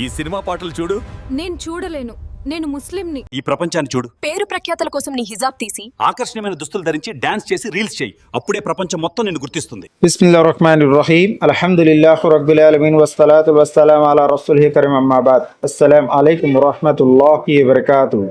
ఈ సినిమా పాటలు చూడు. నేను చూడలేను. నేను ముస్లింని. ఈ ప్రపంచాన్ని చూడు. పేరు ప్రఖ్యాతల కోసం నీ హిజాబ్ తీసి. ఆకర్షణీయమైన దుస్తులు ధరించి డాన్స్ చేసి రీల్స్ చేయి. అప్పుడే ప్రపంచం మొత్తం నిన్ను గుర్తిస్తుంది. బిస్మిల్లా రహమాన్ రహీం అల్హమ్దుల్లాహ్ రబ్బిల్ ఆలమీన్ వస్సలాతు వస్సలాం అలా రసూల్హి కరీం అమ్మాబాద్ అస్సలాం అలైకుం వరహమతుల్లాహి వబర్కాతు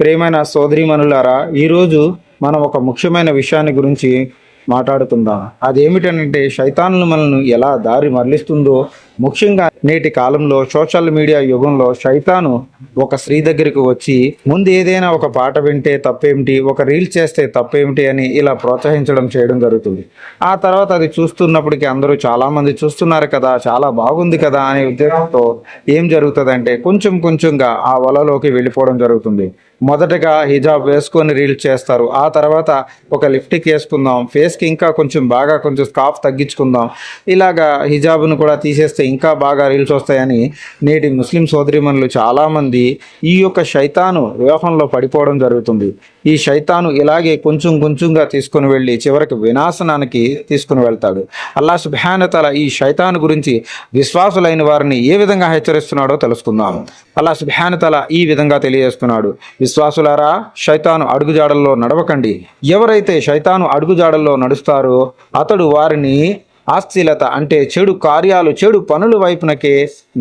ప్రేమైన సోదరిమనులారా ఈరోజు మనం ఒక ముఖ్యమైన విషయాన్ని గురించి మాట్లాడుకుందాం. అదేమిటంటే శైతానులు మనల్ని ఎలా దారి మరలిస్తుందో ముఖ్యంగా నేటి కాలంలో సోషల్ మీడియా యుగంలో శైతాను ఒక స్త్రీ దగ్గరికి వచ్చి ముందు ఏదైనా ఒక పాట వింటే తప్పేమిటి? ఒక రీల్ చేస్తే తప్పేమిటి? అని ఇలా ప్రోత్సహించడం చేయడం జరుగుతుంది. ఆ తర్వాత అది చూస్తున్నప్పటికీ అందరూ చాలామంది చూస్తున్నారు కదా చాలా బాగుంది కదా అనే ఉద్దేశంతో ఏం జరుగుతుందంటే కొంచెం కొంచెంగా ఆ వలలోకి వెళ్ళిపోవడం జరుగుతుంది. మొదటగా హిజాబ్ వేసుకొని రీల్ చేస్తారు. ఆ తర్వాత ఒక లిప్టిక్ వేసుకుందాం ఫేస్కి ఇంకా కొంచెం బాగా కొంచెం స్కాఫ్ తగ్గించుకుందాం. ఇలాగా హిజాబ్ను కూడా తీసేస్తే ఇంకా బాగా రీల్స్ వస్తాయని నేటి ముస్లిం సోదరిమణులు చాలామంది ఈ యొక్క శైతాను వ్యూహంలో పడిపోవడం జరుగుతుంది. ఈ శైతాను ఇలాగే కొంచెం కొంచెంగా తీసుకుని వెళ్ళి చివరికి వినాశనానికి తీసుకుని వెళ్తాడు. అల్లా సుబ్హానతల ఈ శైతాను గురించి విశ్వాసులైన వారిని ఏ విధంగా హెచ్చరిస్తున్నాడో తెలుసుకుందాం. అల్లా సుబ్హానతల ఈ విధంగా తెలియజేస్తున్నాడు. విశ్వాసులారా శైతాను అడుగుజాడల్లో నడవకండి. ఎవరైతే శైతాను అడుగుజాడల్లో నడుస్తారో అతడు వారిని ఆస్థిలత అంటే చెడు కార్యాలు చెడు పనుల వైపునకే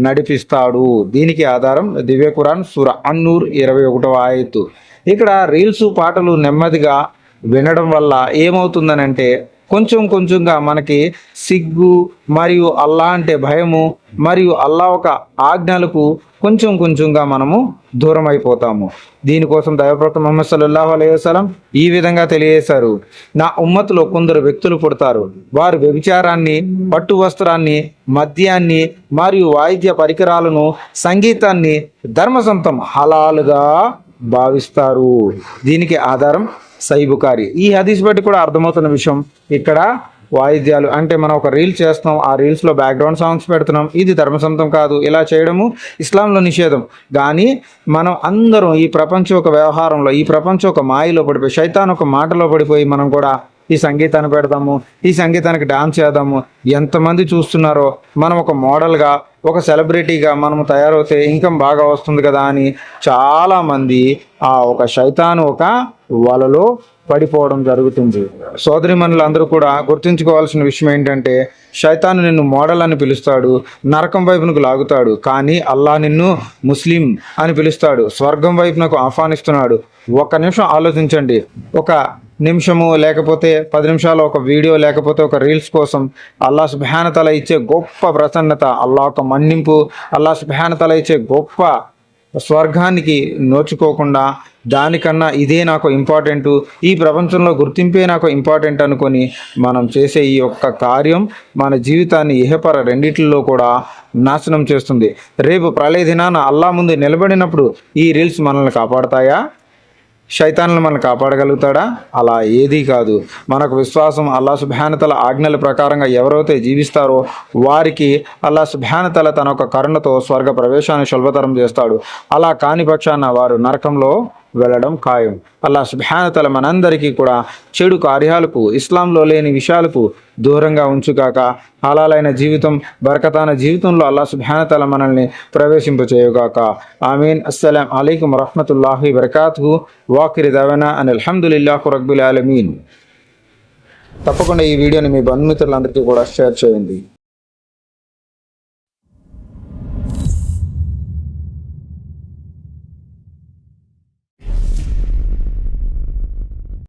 నడిపిస్తాడు. దీనికి ఆధారం దివ్యకురాన్ సుర అన్నూర్ ఇరవై ఒకటవ ఆయత్తు ఇక్కడ రీల్స్ పాటలు నెమ్మదిగా వినడం వల్ల ఏమవుతుందనంటే కొంచెం కొంచెంగా మనకి సిగ్గు మరియు అల్లా అంటే భయము మరియు అల్లా ఒక ఆజ్ఞలకు కొంచెం కొంచెంగా మనము దూరం అయిపోతాము దీనికోసం దైవప్రత ముహమ్మద్ సల్లాహు అలైహి వసలం ఈ విధంగా తెలియజేశారు. నా ఉమ్మతిలో కొందరు వ్యక్తులు పుడతారు. వారు వ్యభిచారాన్ని పట్టు వస్త్రాన్ని మద్యాన్ని మరియు వాయిద్య పరికరాలను సంగీతాన్ని ధర్మసంతం హలాలుగా భావిస్తారు. దీనికి ఆధారం సైబుకారి ఈ హదీస్ బట్టి కూడా అర్థమవుతున్న విషయం ఇక్కడ వాయిద్యాలు. అంటే మనం ఒక రీల్ చేస్తున్నాం ఆ రీల్స్లో బ్యాక్గ్రౌండ్ సాంగ్స్ పెడుతున్నాం. ఇది ధర్మసంతం కాదు. ఇలా చేయడము ఇస్లాంలో నిషేధం. కానీ మనం అందరం ఈ ప్రపంచం ఒక వ్యవహారంలో ఈ ప్రపంచం ఒక మాయలో పడిపోయి శైతాన్ ఒక మాటలో పడిపోయి మనం కూడా ఈ సంగీతాన్ని పెడదాము ఈ సంగీతానికి డాన్స్ చేద్దాము. ఎంతమంది చూస్తున్నారో మనం ఒక మోడల్గా ఒక సెలబ్రిటీగా మనము తయారవుతే ఇన్కమ్ బాగా వస్తుంది కదా అని చాలామంది ఆ ఒక శైతాను ఒక వలలో పడిపోవడం జరుగుతుంది. సోదరిమణులు అందరూ కూడా గుర్తుంచుకోవాల్సిన విషయం ఏంటంటే శైతాను నిన్ను మోడల్ అని పిలుస్తాడు నరకం వైపునకు లాగుతాడు కానీ అల్లా నిన్ను ముస్లిం అని పిలుస్తాడు స్వర్గం వైపునకు ఆహ్వానిస్తున్నాడు. ఒక్క నిమిషం ఆలోచించండి. ఒక నిమిషము లేకపోతే పది నిమిషాలు ఒక వీడియో లేకపోతే ఒక రీల్స్ కోసం అల్లా సుభానతల ఇచ్చే గొప్ప ప్రసన్నత అల్లా ఒక మన్నింపు అల్లా సుభానతల ఇచ్చే గొప్ప స్వర్గానికి నోచుకోకుండా దానికన్నా ఇదే నాకు ఇంపార్టెంట్ ఈ ప్రపంచంలో గుర్తింపే నాకు ఇంపార్టెంట్ అనుకొని మనం చేసే ఈ యొక్క కార్యం మన జీవితాన్ని ఇహపర రెండిట్లో కూడా నాశనం చేస్తుంది. రేపు ప్రళయ దినాన అల్లా ముందు నిలబడినప్పుడు ఈ రీల్స్ మనల్ని కాపాడతాయా? శైతాన్లు మనం కాపాడగలుగుతాడా? అలా ఏదీ కాదు. మనకు విశ్వాసం అల్లా సుభానతల ఆజ్ఞల ప్రకారంగా ఎవరైతే జీవిస్తారో వారికి అల్లా సుభానతల తన ఒక కరుణతో స్వర్గ ప్రవేశాన్ని సులభతరం చేస్తాడు. అలా కాని పక్షాన వారు నరకంలో వెళ్ళడం ఖాయం. అల్లా సుభానతల మనందరికీ కూడా చెడు కార్యాలకు ఇస్లాంలో లేని విషయాలకు దూరంగా ఉంచుగాక హలాలైన జీవితం బరకతాన జీవితంలో అల్లా సుభానతల మనల్ని ప్రవేశింపచేయుగాక ఆమీన్. అస్సలాం అలైకుం రహమతుల్లాహి వరకాతు వాకిరి దవన అని అల్హమ్దుల్లాహు రబ్బుల్ ఆలమీన్. తప్పకుండా ఈ వీడియోని మీ బంధుమిత్రులందరికీ కూడా షేర్ చేయండి.